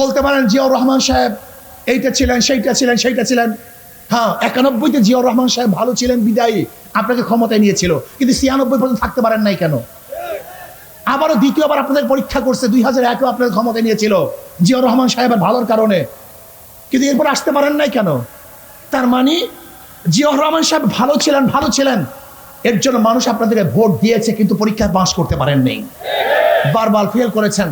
বলতে পারেন, জিয়াউর রহমান সাহেব এইটা ছিলেন, সেইটা ছিলেন সেইটা ছিলেন। হ্যাঁ একানব্বইতে জিয়াউর রহমান সাহেব ভালো ছিলেন, বিদায়ী। আপনাকে ক্ষমতায় নিয়েছিল। কিন্তু ছিয়ানব্বই পর্যন্ত থাকতে পারেন নাই কেন? আবারও দ্বিতীয়বার আপনাদের পরীক্ষা করছে, দুই হাজার একেও আপনাদের ক্ষমতায় নিয়েছিল, জিয়াউর রহমান সাহেবের ভালোর কারণে। কিন্তু এরপর আসতে পারেন নাই কেন? তার মানে জিয়াউর রহমান সাহেব ভালো ছিলেন ভালো ছিলেন। এর জন্য মানুষ আপনাদের ভোট দিয়েছে, কিন্তু পরীক্ষায় পাশ করতে পারেননি বারবার ফেল করেছেন।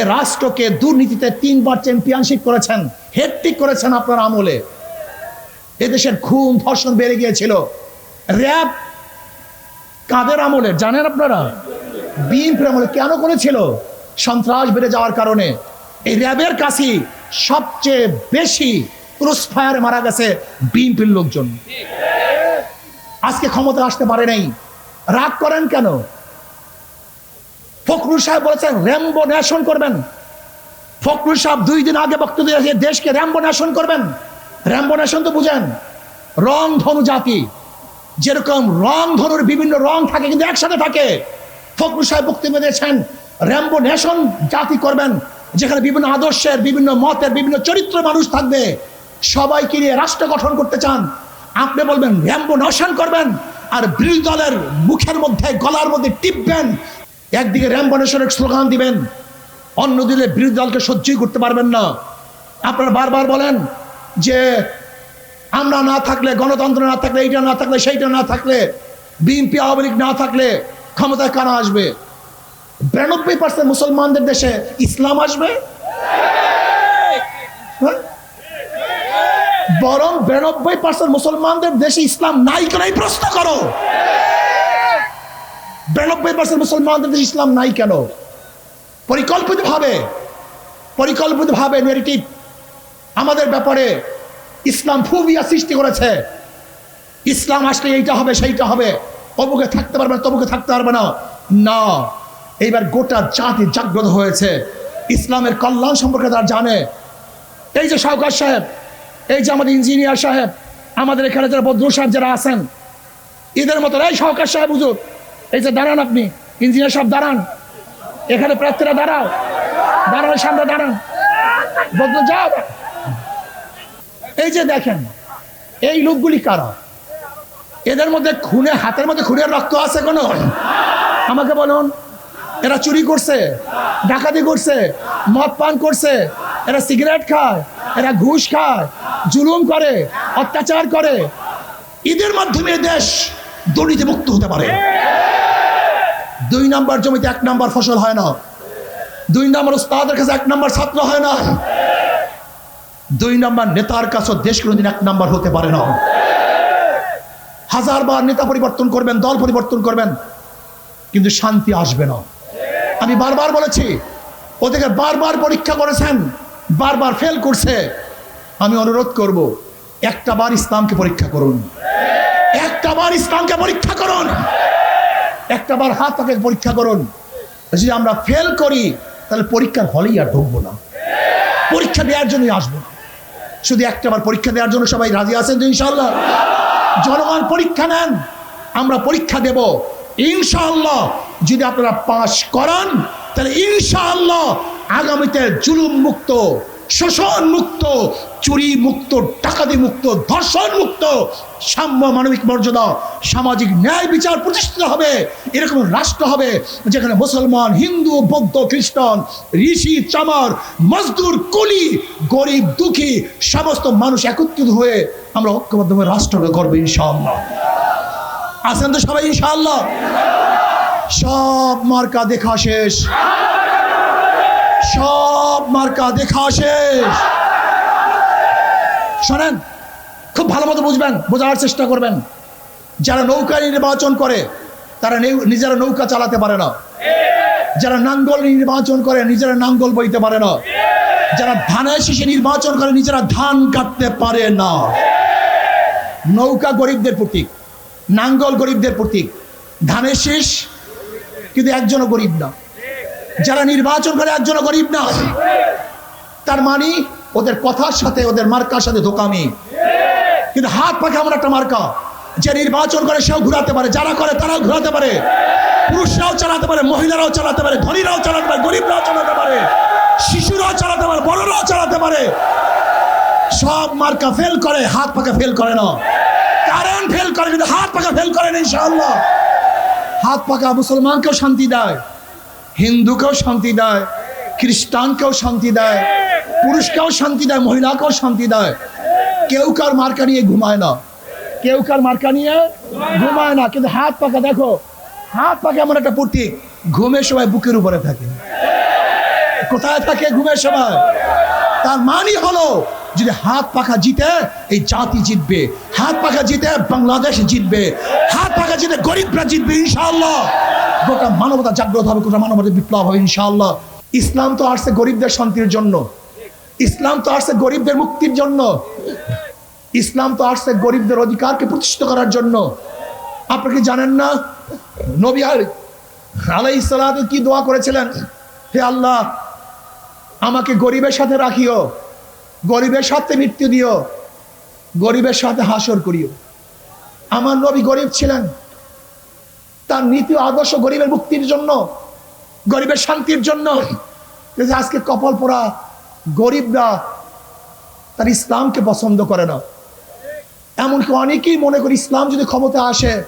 এ রাষ্ট্রকে দুর্নীতিতে তিনবার চ্যাম্পিয়নশিপ করেছেন হেট্রিক করেছেন আপনার আমলে। এদেশের খুন, ধর্ষণ বেড়ে গিয়েছিল। র্যাব কাদের আমলে, জানেন আপনারা? বিএনপির আমলে কেন করেছিল? সন্ত্রাস বেড়ে যাওয়ার কারণে। এই র্যাবের কাছে সবচেয়ে বেশি ক্রুস ফায়ারে মারা গেছে বিএনপির লোকজন। আজকে ক্ষমতা আসতে পারে নাই। রাগ করেন কেন? ফখরুল সাহেব বলেছেন, র্যাম্বো ন্যাশন করবেন। ফখরুল সাহেব দুই দিন আগে বক্তব্য দিয়েছে, দেশকে র্যাম্বো ন্যাশন করবেন। র্যাম্বো ন্যাশন তো বুঝেন, রং ধনু জাতি, যেরকম রং ধনুর বিভিন্ন রং থাকে, কিন্তু একসাথে থাকে। ফখরুল সাহেব বক্তব্য দিয়েছেন, র্যাম্বো ন্যাশন জাতি করবেন, যেখানে বিভিন্ন আদর্শের, বিভিন্ন মতের, বিভিন্ন চরিত্র মানুষ থাকবে। সবাইকে নিয়ে রাষ্ট্র গঠন করতে চান। আপনি বলবেন, র্যাম্বো ন্যাশন করবেন? আর বিরোধী দলের মুখের মধ্যে, গলার মধ্যে টিপবেন একদিকে র্যাম্বো ন্যাশনের স্লোগান দিবেন অন্য দিলে বিরোধী দলকে সহ্যই করতে পারবেন না। আপনারা বারবার বলেন যে আমরা না থাকলে, গণতন্ত্র না থাকলে, এইটা না থাকলে, সেইটা না থাকলে, বিএনপি, আওয়ামী লীগ না থাকলে ক্ষমতায় কারা আসবে? বিরানব্বই পার্সেন্ট মুসলমানদের দেশে ইসলাম আসবে? হ্যাঁ? বরং বিরানব্বই পার্সেন্ট মুসলমানদের দেশে ইসলাম নাই এই প্রশ্ন করো। বিরানব্বই পার্সেন্ট মুসলমানদের দেশে ইসলাম নাই কেন? পরিকল্পিতভাবে পরিকল্পিতভাবে নেগেটিভ আমাদের ব্যাপারে ইসলাম ফুবিয়া সৃষ্টি করেছে। ইসলাম আসলে এইটা হবে, সেইটা হবে, অমুকে থাকতে পারবে না, তমুকে থাকতে পারবে না। না, এইবার গোটা জাতি জাগ্রত হয়েছে। ইসলামের কল্যাণ সম্পর্কে তারা জানে। এই যে সাউকার সাহেব, এই যে আমাদের ইঞ্জিনিয়ার সাহেব, আমাদের এখানে যারা বদ্র সাহেব যারা আছেন ঈদের মতো, এই সাউকার সাহেব হুজুর এই যে দাঁড়ান আপনি, ইঞ্জিনিয়ার সব দাঁড়ান। এখানে প্রার্থীরা দাঁড়াও। দাঁড়ানোর সামনে দাঁড়ান। বদ্র যাও এই যে দেখেন, এই লোকগুলি কারা? এদের মধ্যে খুনে, হাতের মধ্যে খুনের রক্ত আছে কোনো? আমাকে বলুন, এরা চুরি করছে, ডাকাতি করছে, মদ পান করছে, এরা সিগারেট খায়, এরা ঘুষ খায়, জুলুম করে, অত্যাচার করে। ঈদের মাধ্যমে দেশ দুর্নীতি মুক্ত হতে পারে। দুই নাম্বার জমিতে এক নাম্বার ফসল হয় না। দুই নাম্বার উস্তাদের কাছে এক নাম্বার ছাত্র হয় না। দুই নাম্বার নেতার কাছে দেশ কোনোদিন এক নাম্বার হতে পারে না। হাজারবার নেতা পরিবর্তন করবেন, দল পরিবর্তন করবেন, কিন্তু শান্তি আসবে না। আমি বারবার বলেছি, ওদেরকে বারবার পরীক্ষা করেছেন, বারবার ফেল করছে। আমি অনুরোধ করব, একটা বার ইসলামকে পরীক্ষা করুন। একটা বার ইসলামকে পরীক্ষা করুন। একটা বার হাত তাকে পরীক্ষা করুন। যদি আমরা ফেল করি, তাহলে পরীক্ষার হলেই আর ঢুকবো না। পরীক্ষা দেওয়ার জন্যই আসব না। শুধু একটাবার পরীক্ষা দেওয়ার জন্য সবাই রাজি আছেন তো ইনশাল্লাহ জনগণ পরীক্ষা নেন, আমরা পরীক্ষা দেব। ইনশাআল্লাহ যদি আপনারা পাশ করান, তাহলে ইনশাআল্লাহ আগামীতে জুলুম মুক্ত শোষণ মুক্ত চুরি মুক্ত, ডাকাতি মুক্ত, ধর্ষণ মুক্ত, সাম্য মানবিক মর্যাদা, সামাজিক ন্যায় বিচার প্রতিষ্ঠিত হবে। এরকম রাষ্ট্র হবে যেখানে মুসলমান, হিন্দু, বৌদ্ধ, খ্রিস্টান, ঋষি, চামার, মজদুর, কুলি, গরিব, দুঃখী, সমস্ত মানুষ একত্রিত হয়ে আমরা ঐক্যবদ্ধভাবে রাষ্ট্রকে করব ইনশাআল্লাহ। আছেন তো সবাই ইনশাআল্লাহ? সব মার্কা দেখা শেষ। সব মার্কা দেখা শেষ। শোনেন খুব ভালো মতো বুঝবেন, বোঝার চেষ্টা করবেন। যারা নৌকা নির্বাচন করে, তারা নিজেরা নৌকা চালাতে পারে না। যারা নাঙ্গল নির্বাচন করে, নিজেরা নাঙ্গল বইতে পারে না। যারা ধানের শীষে নির্বাচন করে, নিজেরা ধান কাটতে পারে না। নৌকা গরিবদের প্রতীক, নাঙ্গল গরিবদের প্রতীক। ধানের শীষ কিন্তু একজনও গরিব না। যারা নির্বাচন করে, একজনও গরিব না। তার মানে ওদের কথার সাথে, ওদের মার্কার সাথে ধোকামি। কিন্তু হাত পাখা এমন একটা মার্কা, যে নির্বাচন করে সেও ঘুরাতে পারে, যারা করে তারাও ঘুরাতে পারে। পুরুষরাও চালাতে পারে, মহিলারাও চালাতে পারে, ধনীরাও চালাতে পারে, গরিবরাও চালাতে পারে, শিশুরাও চালাতে পারে, বড়রাও চালাতে পারে। সব মার্কা ফেল করে, হাত পাকা ফেল করে না। কারণ ফেল করে, কিন্তু হাত পাকা ফেল করে না, ইনশাআল্লাহ। হাত পাকা মুসলমানকেও শান্তি দেয়, হিন্দুকেও শান্তি দেয়, খ্রিস্টানকেও শান্তি দেয়। পুরুষকেও শান্তি দেয়, মহিলাকেও শান্তি দেয়। কেউ কার মার্কা নিয়ে ঘুমায় না। কেউ কার মার্কা নিয়ে ঘুমায় না। কিন্তু হাত পাকা, দেখো, হাত পাকা এমন একটা প্রতীক ঘুমের সময় বুকের উপরে থাকে। কোথায় থাকে ঘুমের সময় তার মানই হলো, যদি হাত পাখা জিতে, এই জাতি জিতবে। হাত পাখা জিতে, বাংলাদেশ জিতবে। হাত পাখা জিতে, গরিবরা জিতবে, ইনশাআল্লাহ। গোটা মানবতা জাগ্রত হবে, গোটা মানবতা বিপ্লব হবে, ইনশাআল্লাহ। ইসলাম তো আসছে গরিবদের শান্তির জন্য। ইসলাম তো আসছে গরিবদের মুক্তির জন্য। ইসলাম তো আসছে গরিবদের অধিকারকে প্রতিষ্ঠিত করার জন্য। আপনি কি জানেন না? নবী আলাই সালাদ কি দোয়া করেছিলেন? হে আল্লাহ, আমাকে গরিবের সাথে রাখিও, গরিবের সাথে মৃত্যু দিও, গরিবের সাথে হাসর করিও। আমার নবী গরিব ছিলেন। তার নীতি আদর্শ গরিবের মুক্তির জন্য, গরিবের শান্তির জন্য। আজকে কপাল পোড়া গরিবরা তার ইসলামকে পছন্দ করে না। এমনকি অনেকেই মনে করি ইসলাম যদি ক্ষমতা আসে,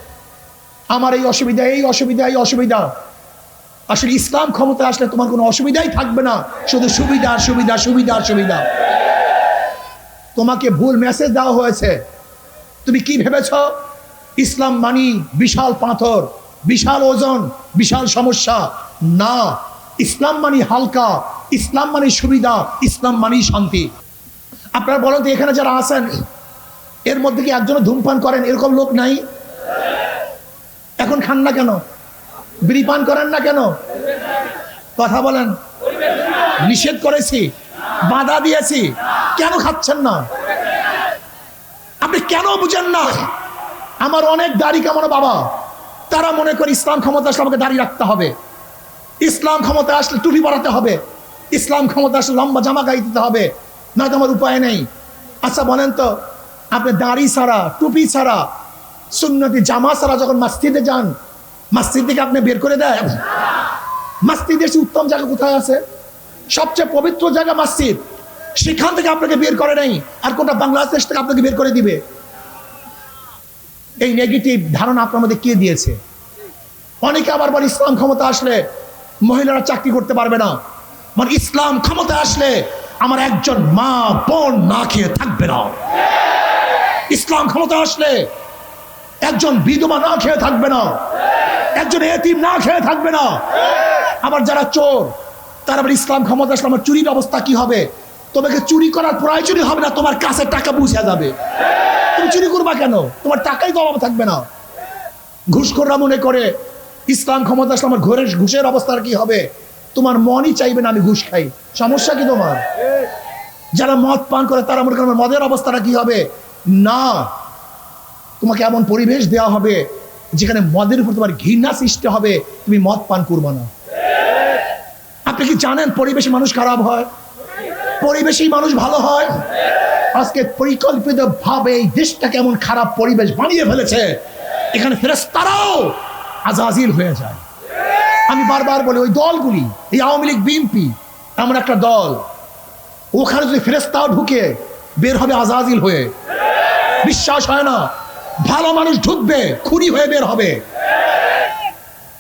আমার এই অসুবিধা এই অসুবিধা এই অসুবিধা। আসলে ইসলাম ক্ষমতা আসলে তোমার কোনো অসুবিধাই থাকবে না। শুধু সুবিধা আর সুবিধা সুবিধা আর সুবিধা। তোমাকে ভুল মেসেজ দেওয়া হয়েছে। তুমি কি ভেবেছ? ইসলাম মানি বিশাল পাথর, বিশাল ওজন, বিশাল সমস্যা। না, ইসলাম মানি হালকা। ইসলাম মানি সুবিধা, ইসলাম মানি শান্তি। আপনারা বলেন তো, এখানে যারা আছেন, এর মধ্যে কি একজন ধূমপান করেন? এরকম লোক নাই? এখন খান না কেন? বিড়ি পান করেন না কেন? কথা বলেন। নিষেধ করেছি, বাধা দিয়েছি, কেন খাচ্ছেন না? আপনি কেন বুঝেন না? আমার অনেক দাড়ি কামানো বাবা, তারা মনে করে ইসলাম ক্ষমতা আসলে আমাকে দাড়ি রাখতে হবে। ইসলাম ক্ষমতা আসলে টুপি পরাতে হবে। ইসলাম ক্ষমতা আসলে লম্বা জামা গায়ে দিতে হবে, নয়তো আমার উপায় নেই। আচ্ছা বলেন তো, আপনি দাড়ি ছাড়া, টুপি ছাড়া, সুন্নতি জামা ছাড়া যখন মাস্তিদে যান মাস্তিদ থেকে আপনি বের করে দেয় মাস্তিদের চেয়ে উত্তম জায়গা কোথায় আছে? সবচেয়ে পবিত্র জায়গা মসজিদ। সেখান থেকে আপনাকে বের করে নেই, আর কোনটা বাংলাদেশ থেকে আপনাকে বের করে দিবে? এই নেগেটিভ ধারণা আপনার মধ্যে কে দিয়েছে? অনেকে আবার ইসলাম ক্ষমতা আসলে মহিলারা চাকরি করতে পারবে না। মানে ইসলাম ক্ষমতা আসলে আমার একজন মা বোন না খেয়ে থাকবে না। ইসলাম ক্ষমতা আসলে একজন বিধবা না খেয়ে থাকবে না। একজন এতিম না খেয়ে থাকবে না। আবার যারা চোর, তারা আবার ইসলাম ক্ষমতা আসলে আমার চুরির অবস্থা কি হবে? তোমাকে চুরি করার প্রয়োজনই হবে না, তোমার কাছে টাকা বুঝে যাবে। তুমি চুরি করবা কেন? তোমার টাকাই তো অভাব থাকবে না। ঘুষখোররা মনে করে, ইসলাম ক্ষমতা আসলে আমার ঘরের ঘুষের অবস্থার কি হবে? তোমার মনই চাইবে না আমি ঘুষ খাই। সমস্যা কি তোমার? যারা মদ পান করে, তারা মনে করে আমার মদের অবস্থাটা কি হবে? না, তোমাকে এমন পরিবেশ দেওয়া হবে যেখানে মদের উপর তোমার ঘৃণা সৃষ্টি হবে, তুমি মদ পান করবে না। আপনি কি জানেন পরিবেশে মানুষ খারাপ হয়? পরিবেশেই মানুষ ভালো হয়? আজকে পরিকল্পিত ভাবে এই দেশটা কেমন খারাপ পরিবেশ বানিয়ে ফেলেছে, এখানে ফেরেস্তারাও আজাজিল হয়ে যায়। আমি বারবার বলি, ওই দলগুলি, এই আওয়ামী লীগ, বিএনপি, এমন একটা দল, ওখানে যদি ফেরেস্তাও ঢুকে বের হবে আজাজিল হয়ে। বিশ্বাস হয় না, ভালো মানুষ ঢুকবে, খুনি হয়ে বের হবে।